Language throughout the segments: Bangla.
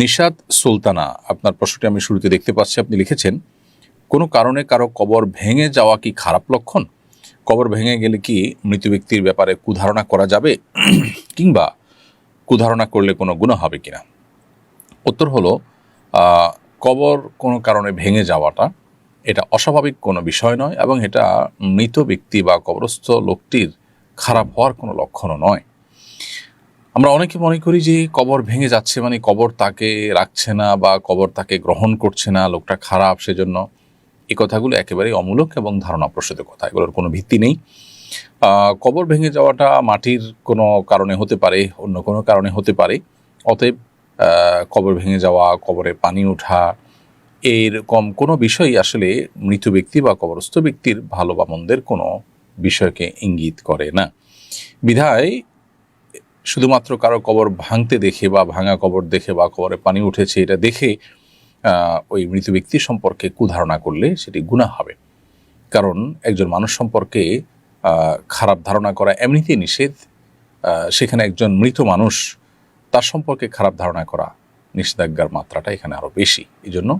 নিশাদ সুলতানা, আপনার প্রশ্নটি আমি শুরুতে দেখতে পাচ্ছি, আপনি লিখেছেন, কোনো কারণে কারও কবর ভেঙে যাওয়া কি খারাপ লক্ষণ? কবর ভেঙে গেলে কি মৃত ব্যক্তির ব্যাপারে কুধারণা করা যাবে? কিংবা কুধারণা করলে কোনো গুণা হবে কিনা? উত্তর হলো কবর কোনো কারণে ভেঙে যাওয়াটা, এটা অস্বাভাবিক কোনো বিষয় নয় এবং এটা মৃত ব্যক্তি বা কবরস্থ লোকটির খারাপ হওয়ার কোনো লক্ষণও নয়। আমরা অনেকে মনে করি যে কবর ভেঙে যাচ্ছে মানে কবর তাকে রাখছে না বা কবর তাকে গ্রহণ করছে না, লোকটা খারাপ সেজন্য। এই কথাগুলো একেবারেই অমূলক এবং ধারণা প্রসূত কথা, এগুলোর কোনো ভিত্তি নেই। কবর ভেঙে যাওয়াটা মাটির কোনো কারণে হতে পারে, অন্য কোনো কারণে হতে পারে। অতএব কবর ভেঙে যাওয়া, কবরে পানি ওঠা এরকম কোনো বিষয়ই আসলে মৃত ব্যক্তি বা কবরস্থ ব্যক্তির ভালো বা মন্দের কোনো বিষয়কে ইঙ্গিত করে না। বিধায় শুধুমাত্র কারও কবর ভাঙতে দেখে বা ভাঙা কবর দেখে বা কবরে পানি উঠেছে এটা দেখে ওই মৃত ব্যক্তি সম্পর্কে কুধারণা করলে সেটি গুণা হবে। কারণ একজন মানুষ সম্পর্কে খারাপ ধারণা করা এমনিতেই নিষেধ। সেখানে একজন মৃত মানুষ তার সম্পর্কে খারাপ ধারণা করা নিষেধাজ্ঞার মাত্রাটা এখানে আরও বেশি। এই জন্য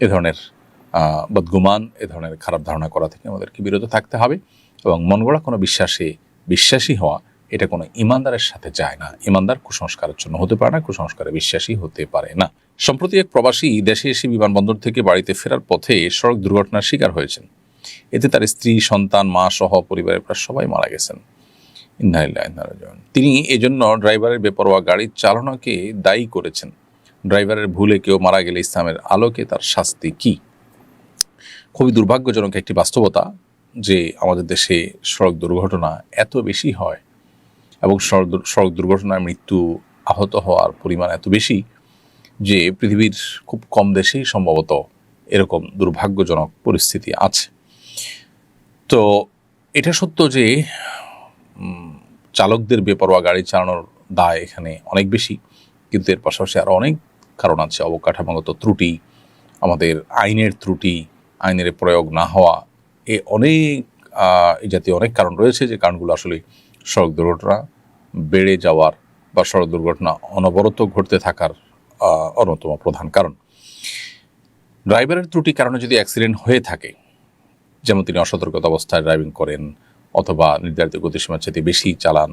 এ ধরনের বদগুমান, এ ধরনের খারাপ ধারণা করা থেকে আমাদেরকে বিরত থাকতে হবে এবং মন গড়া কোনো বিশ্বাসে বিশ্বাসী হওয়া এটা কোনো ইমানদারের সাথে যায় না। ইমানদার কুসংস্কারের জন্য হতে পারে না, কুসংস্কারে বিশ্বাসী হতে পারে না। সম্প্রতি এক প্রবাসী দেশে এসে বিমানবন্দর থেকে বাড়িতে ফেরার পথে সড়ক দুর্ঘটনার শিকার হয়েছেন। এতে তার স্ত্রী, সন্তান, মা সহ পরিবারের প্রায় সবাই মারা গেছেন। তিনি এজন্য ড্রাইভারের বেপরোয়া গাড়ির চালনাকে দায়ী করেছেন। ড্রাইভারের ভুলে কেউ মারা গেলে ইসলামের আলোকে তার শাস্তি কি? খুবই দুর্ভাগ্যজনক একটি বাস্তবতা যে আমাদের দেশে সড়ক দুর্ঘটনা এত বেশি হয়। এবং সড়ক দুর্ঘটনায় মৃত্যু আহত হওয়ার পরিমাণ এত বেশি যে পৃথিবীর খুব কম দেশেই সম্ভবত এরকম দুর্ভাগ্যজনক পরিস্থিতি আছে। তো এটা সত্য যে চালকদের বেপরোয়া গাড়ি চালানোর দায় এখানে অনেক বেশি, কিন্তু এর পাশাপাশি আরও অনেক কারণ আছে। অবকাঠামোগত ত্রুটি, আমাদের আইনের ত্রুটি, আইনের প্রয়োগ না হওয়া, এ অনেক এই জাতীয় অনেক কারণ রয়েছে যে কারণগুলো আসলে সড়ক দুর্ঘটনা বেড়ে যাওয়ার বা সড়ক দুর্ঘটনা অনবরত ঘটতে থাকার অন্যতম প্রধান কারণ। ড্রাইভারের ত্রুটি কারণে যদি অ্যাক্সিডেন্ট হয়ে থাকে, যেমন তিনি অসতর্কতা অবস্থায় ড্রাইভিং করেন অথবা নির্ধারিত গতিসীমার চাইতে বেশি চালান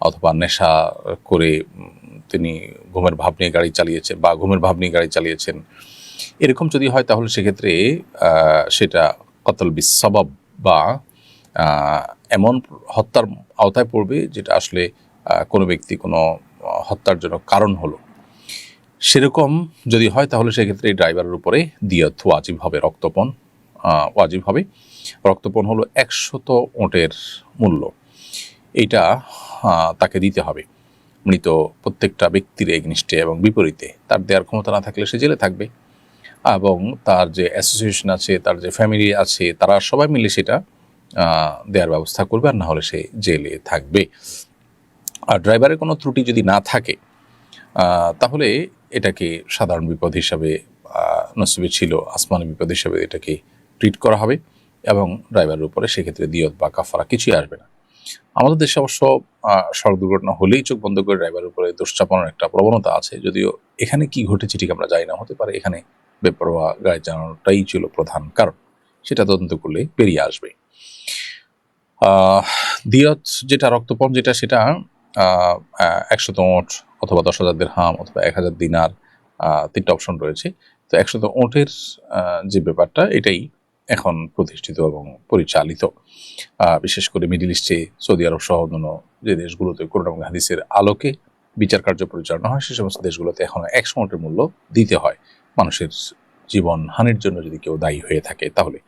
অথবা নেশা করে তিনি ঘুমের ভাব নিয়ে গাড়ি চালিয়েছেন বা ঘুমের ভাব নিয়ে গাড়ি চালিয়েছেন, এরকম যদি হয় তাহলে সেক্ষেত্রে সেটা কতল বিসবাব বা এমন হত্যার আওতায় পড়বে যেটা আসলে কোনো ব্যক্তি কোনো হত্যার জন্য কারণ হলো। সেরকম যদি হয় তাহলে সেক্ষেত্রে এই ড্রাইভারের উপরে দিয়ত ওয়াজিব হবে, রক্তপণ ওয়াজিব হবে। রক্তপণ হলো একশত ওঁটের মূল্য। এইটা তাকে দিতে হবে। মৃত প্রত্যেকটা ব্যক্তির এগনিষ্ঠে এবং বিপরীতে। তার দেওয়ার ক্ষমতা না থাকলে সে জেলে থাকবে। এবং তার যে অ্যাসোসিয়েশন আছে, তার যে ফ্যামিলি আছে, তারা সবাই মিলে সেটা দেওয়ার ব্যবস্থা করবে আর না হলে সে জেলে থাকবে। আর ড্রাইভারের কোনো ত্রুটি যদি না থাকে তাহলে এটাকে সাধারণ বিপদ হিসাবে নসিবে ছিল, আসমানি বিপদ হিসাবে এটাকে ট্রিট করা হবে এবং ড্রাইভারের উপরে সেক্ষেত্রে দিয়ত বা কাফারা কিছুই আসবে না। আমাদের দেশে অবশ্য সড়ক দুর্ঘটনা হলেই চোখ বন্ধ করে ড্রাইভারের উপরে দোষ চাপানোর একটা প্রবণতা আছে, যদিও এখানে কি ঘটেছে ঠিক আমরা জানি না, হতে পারে এখানে বেপরোয়া গাড়ি চালানোটাই ছিল প্রধান কারণ, সেটা তদন্ত করলে বেরিয়ে আসবে। দিয়ত যেটা রক্তপণ যেটা সেটা একশত ওঁট অথবা দশ হাজার দেড়হাম অথবা এক হাজার দিনার তিনটা অপশন রয়েছে। তো একশত ওঁটের যে ব্যাপারটা, এটাই এখন প্রতিষ্ঠিত এবং পরিচালিত। বিশেষ করে মিডিল ইস্টে, সৌদি আরব সহ অন্যান্য যে দেশগুলোতে করোনা এবং হাদিসের আলোকে বিচার কার্য পরিচালনা হয়, সে সমস্ত দেশগুলোতে এখন একশো ওঁটের মূল্য দিতে হয়। মানুষের জীবন হানির জন্য যদি কেউ দায়ী হয়ে থাকে, তাহলে